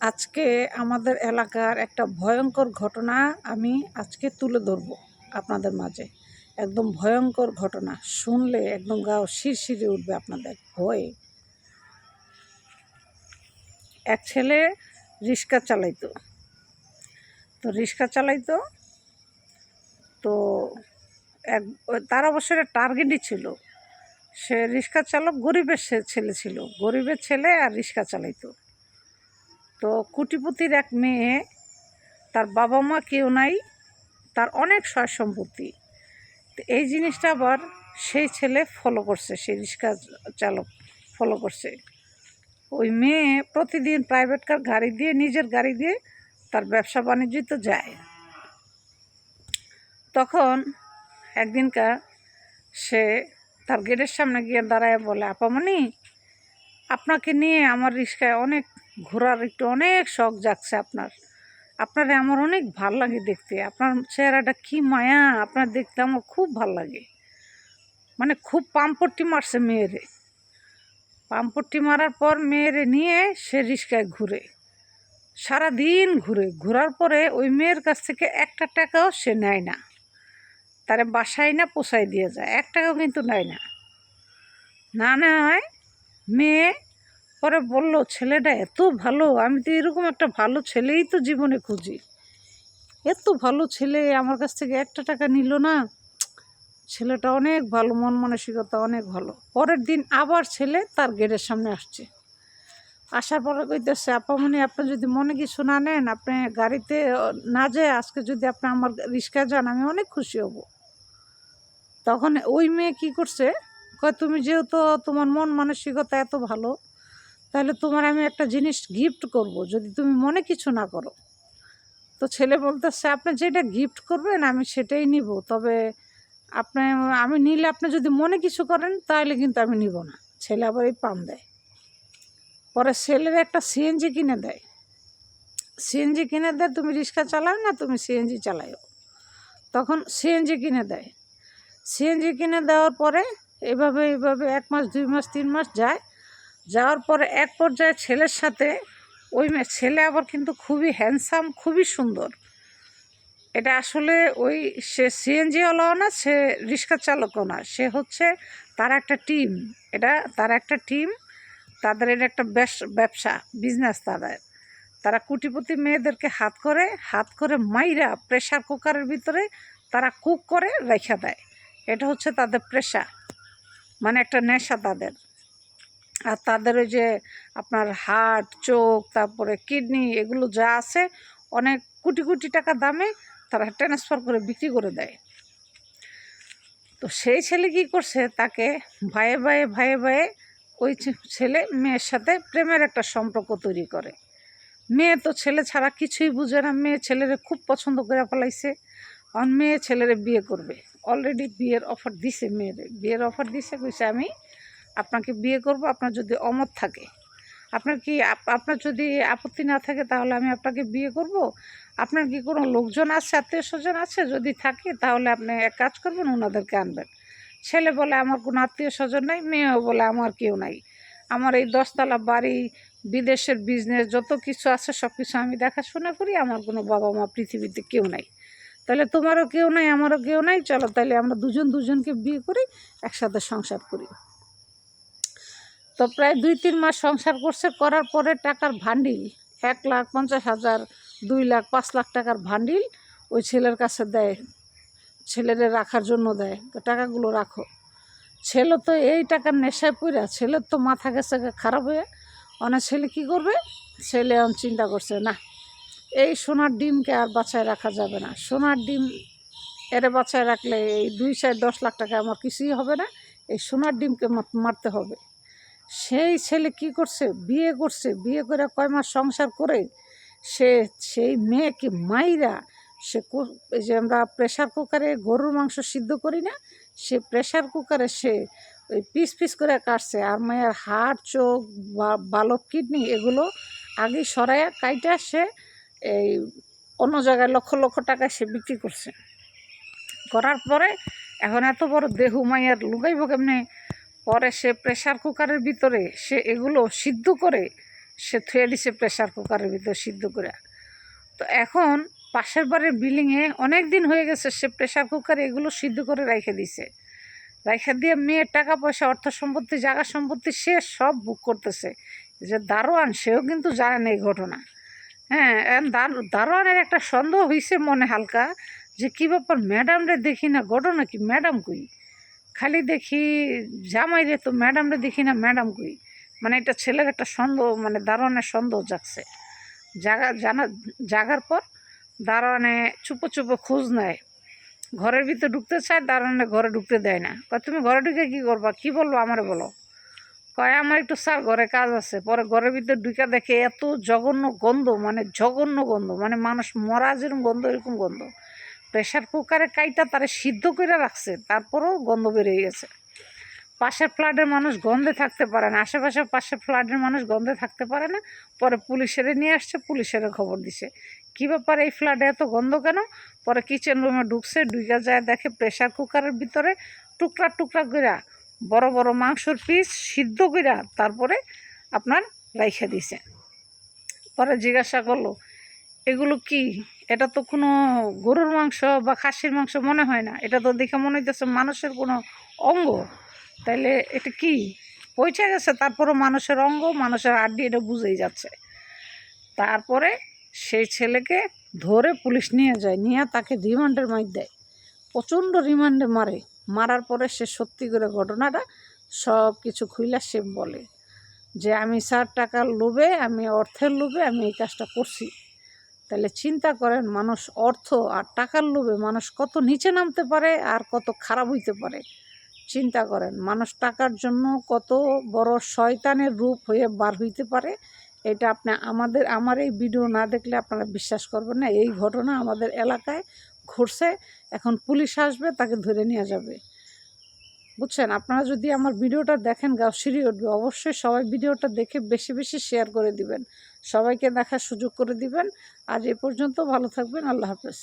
আজকে আমাদের এলাকার একটা ভয়ঙ্কর ঘটনা আমি আজকে তুলে ধরবো আপনাদের মাঝে। একদম ভয়ঙ্কর ঘটনা। শুনলে একদম গাও শিরশিরে উঠবে আপনাদের। ভয়ে। এক ছেলে রিক্সা চালাইতো। তো রিক্সা চালাইতো। তো এক, তার অবশ্যই টার্গেটই ছিল। সে রিক্সা চালক গরিবের সে- ছেলে ছিল। গরিবের ছেলে আর রিক্সা চালাইতো। তো কুটিপতির এক মেয়ে, তার বাবা মা কেউ নাই, তার অনেক সয় সম্পত্তি। এই জিনিসটা আবার সেই ছেলে ফলো করছে, সেই রিক্সা চালক ফলো করছে। ওই মেয়ে প্রতিদিন প্রাইভেট কার গাড়ি দিয়ে, নিজের গাড়ি দিয়ে তার ব্যবসা বাণিজ্যই তো যায়। তখন একদিনকার সে তার গেটের সামনে গিয়ে দাঁড়ায় বলে আপামনি আপনাকে নিয়ে আমার রিক্সায় অনেক ঘোরার একটু অনেক শখ জাগছে আপনার। আপনার আমার অনেক ভালো লাগে দেখতে। আপনার চেহারাটা কি মায়া, আপনার দেখতে আমার খুব ভালো লাগে। মানে খুব পাম্পট্টি মারছে মেয়েরে। পাম্পট্টি মারার পর মেয়েরে নিয়ে সে রিক্সায় ঘুরে। সারা দিন ঘুরে। ঘোরার পরে ওই মেয়ের কাছ থেকে একটা টাকাও সে নেয় না। তারে বাসায় না পোষায় দিয়ে যায়। এক টাকাও কিন্তু নেয় না। না নেয় মেয়ে পরে বলল, ছেলেটা এত ভালো, আমি তো এরকম একটা ভালো ছেলেই তো জীবনে খুঁজি। এত ভালো ছেলে আমার কাছ থেকে একটা টাকা নিল না। ছেলেটা অনেক ভালো, মন মানসিকতা অনেক ভালো। পরের দিন আবার ছেলে তার গেটের সামনে আসছে। আসার পরে কইতেছে আপামনি আপনি যদি মনে কিছু না নেন, আপনি গাড়িতে, না যায় আজকে যদি আপনি আমার রিক্সা যান, আমি অনেক খুশি হব। তখন ওই মেয়ে কি করছে, কয়, তুমি যেহেতু তোমার মন মানসিকতা এত ভালো তাহলে তোমার আমি একটা জিনিস গিফট করব, যদি তুমি মনে কিছু না করো। তো ছেলে বলতেছে, আপনি যেটা গিফট করবেন, আমি সেটাই নিব। তবে আপনি, আমি নিলে আপনি যদি মনে কিছু করেন, তাহলে কিন্তু আমি নিব না। ছেলে আবার এই পাম দেয়। পরে ছেলের একটা সিএনজি কিনে দেয়। সিএনজি কিনে দেয়, তুমি রিক্সা চালাও না, তুমি সিএনজি চালাও তখন সিএনজি কিনে দেয়। সিএনজি কিনে দেওয়ার পরে এভাবে এভাবে এক মাস, দুই মাস, তিন মাস যায়। যাওয়ার পরে এক পর্যায়ে ছেলের সাথে, ওই ছেলে আবার কিন্তু খুবই হ্যান্ডসাম খুবই সুন্দর। এটা আসলে ওই সে সিএনজিওয়ালাও না, সে রিক্সা চালকও না, সে হচ্ছে তার একটা টিম এটা তার একটা টিম তাদের এটা একটা ব্যবসা বিজনেস তাদের। তারা কুটিপতি মেয়েদেরকে হাত করে হাত করে মাইরা প্রেশার কুকারের ভিতরে তারা কুক করে রেখে দেয়। এটা হচ্ছে তাদের প্রেশার মানে একটা নেশা তাদের। আর তাদের ওই যে আপনার হার্ট, চোখ, তারপরে কিডনি এগুলো যা আছে অনেক কোটি কোটি টাকা দামে তারা ট্রান্সফার করে বিক্রি করে দেয়। তো সেই ছেলে কি করছে? তাকে ভাইয়ে ভাইয়ে ভাইয়ে ভাইয়ে ওই ছেলে মেয়ের সাথে প্রেমের একটা সম্পর্ক তৈরি করে। মেয়ে তো ছেলে ছাড়া কিছুই বুঝে না। মেয়ে ছেলেরে খুব পছন্দ করে ফেলাইছে। আর মেয়ে ছেলেরে বিয়ে করবে। অলরেডি বিয়ের অফার দিছে মেয়েরে। বিয়ের অফার দিছে কইছে আমি আপনাকে বিয়ে করব, আপনার যদি অমত থাকে। আপনার কি আপনার যদি আপত্তি না থাকে তাহলে আমি আপনাকে বিয়ে করব। আপনার কি কোনো লোকজন আছে আত্মীয় স্বজন আছে? যদি থাকে তাহলে আপনি এক কাজ করবেন ওনাদেরকে আনবেন। ছেলে বলে আমার কোনো আত্মীয় স্বজন নাই, মেয়েও বলে আমার কেউ নাই। আমার এই দশতলা বাড়ি, বিদেশের বিজনেস যত কিছু আছে সব কিছু আমি দেখাশোনা করি, আমার কোনো বাবা মা পৃথিবীতে কেউ নাই। তাহলে তোমারও কেউ নাই, আমারও কেউ নাই, চলো তাহলে আমরা দুজন দুজনকে বিয়ে করি একসাথে সংসার করি। তো প্রায় দুই, তিন মাস সংসার করছে, করার পরে টাকার ভান্ডিল, এক লাখ পঞ্চাশ হাজার, দুই লাখ, পাঁচ লাখ টাকার ভান্ডিল ওই ছেলের কাছে দেয়, ছেলেরে রাখার জন্য দেয়, তো টাকাগুলো রাখো। ছেলে তো এই টাকার নেশায় পড়া ছেলের তো মাথা গেছে খারাপ হয়ে অনেক ছেলে কি করবে? ছেলে এখন চিন্তা করছে, না, এই সোনার ডিমকে আর বাঁচায় রাখা যাবে না। সোনার ডিম এরে বাঁচায় রাখলে এই দুই চার দশ লাখ টাকা আমার কিছুই হবে না। এই সোনার ডিমকে মারতে হবে। সেই ছেলে কি করছে? বিয়ে করছে। বিয়ে করে কয় মাস সংসার করে সে সেই মেয়েকে মাইরা সে এই যে আমরা প্রেশার কুকারে গরুর মাংস সিদ্ধ করি না, সে প্রেশার কুকারে সে ওই পিস পিস করে কাটছে। আর মায়ের হাড়, চোখ, বা বালক কিডনি এগুলো আগে সরাইয়া কাইটা সে এই অন্য জায়গায় লক্ষ লক্ষ টাকায় সে বিক্রি করছে। করার পরে এখন এত বড় দেহু মাইয়ার লুগাইব কেমনে? পরে সে প্রেশার কুকারের ভিতরে সে এগুলো সিদ্ধ করে, সে থুয়ে দিছে প্রেশার কুকারের ভিতর সিদ্ধ করে। তো এখন পাশের বাড়ির বিল্ডিংয়ে অনেক দিন হয়ে গেছে সে প্রেশার কুকারে এগুলো সিদ্ধ করে রেখে দিছে। রেখে দিয়ে মেয়ের টাকা পয়সা, অর্থ সম্পত্তি, জায়গা সম্পত্তি সে সব বুক করতেছে। যে দারোয়ান, সেও কিন্তু জানে না এই ঘটনা। হ্যাঁ দারোয়ানের একটা সন্দেহ হয়েছে মনে হালকা যে কী ব্যাপার ম্যাডামরে দেখি না, ঘটনা কি? ম্যাডাম কই? খালি দেখি জামাইরে তো ম্যাডামরে দেখি না ম্যাডাম কই। মানে এটা ছেলের একটা সন্দেহ মানে দারোয়ানের সন্দেহ জাগছে। জাগা, জানা, জাগার পর দারোয়ানে চুপো চুপো খোঁজ নেয়। ঘরের ভিতরে ঢুকতে চায়, দারোয়ানে ঘরে ঢুকতে দেয় না। কয়, তুমি ঘরে ঢুকে কী করবা? কী বলব আমারে বলো? কয়, আমার একটু স্যার ঘরে কাজ আছে। পরে ঘরের ভিতরে ঢুকে দেখে এত জঘন্য গন্ধ মানে জঘন্য গন্ধ মানে মানুষ মরা যেরকম গন্ধ, এরকম গন্ধ। প্রেশার কুকারে কাইটা তারে সিদ্ধ করে রাখছে, তারপরেও গন্ধ বেরিয়ে গেছে। পাশের ফ্ল্যাটের মানুষ গন্ধে থাকতে পারে না আশেপাশে পাশের ফ্ল্যাটের মানুষ গন্ধে থাকতে পারে না, পরে পুলিশেরে নিয়ে আসছে, পুলিশের খবর দিছে। কী ব্যাপার এই ফ্ল্যাটে এত গন্ধ কেন? পরে কিচেন রুমে ঢুকছে ঢুকে যায় দেখে প্রেশার কুকারের ভিতরে টুকরা টুকরা কইরা, বড় বড় মাংসর পিস সিদ্ধ কইরা তারপরে আপনার রাইখে দিছে। পরে জিজ্ঞাসা করল, এগুলো কি? এটা তো কোনো গরুর মাংস বা খাসির মাংস মনে হয় না। এটা তো দেখে মনে হইতেছে মানুষের কোনো অঙ্গ। তাইলে এটা কি? পৌঁছে গেছে, তারপরও মানুষের অঙ্গ, মানুষের আড্ডি, এটা বুঝেই যাচ্ছে। তারপরে সেই ছেলেকে ধরে পুলিশ নিয়ে যায়, নিয়ে তাকে রিমান্ডের মাইর দেয়। প্রচণ্ড রিমান্ডে মারে। মারার পরে সে সত্যি করে ঘটনাটা সব কিছু খুইলা সে বলে যে, আমি স্যার টাকার লোভে, আমি অর্থের লোভে আমি এই কাজটা করছি। তাহলে চিন্তা করেন মানুষ অর্থ আর টাকার লোভে মানুষ কত নিচে নামতে পারে আর কত খারাপ হইতে পারে। চিন্তা করেন মানুষ টাকার জন্য কত বড় শয়তানের রূপ হয়ে বার হইতে পারে। এটা আপনি আমাদের, আমার এই ভিডিও না দেখলে আপনারা বিশ্বাস করবেন না। এই ঘটনা আমাদের এলাকায় ঘটছে। এখন পুলিশ আসবে, তাকে ধরে নিয়ে যাবে। বুঝছেন? আপনারা যদি আমার ভিডিওটা দেখেন গাও সিঁড়ি উঠবে, অবশ্যই সবাই ভিডিওটা দেখে বেশি বেশি শেয়ার করে দিবেন। সবাইকে দেখার সুযোগ করে দিবেন। আর এ পর্যন্ত ভালো থাকবেন। আল্লাহ হাফেজ।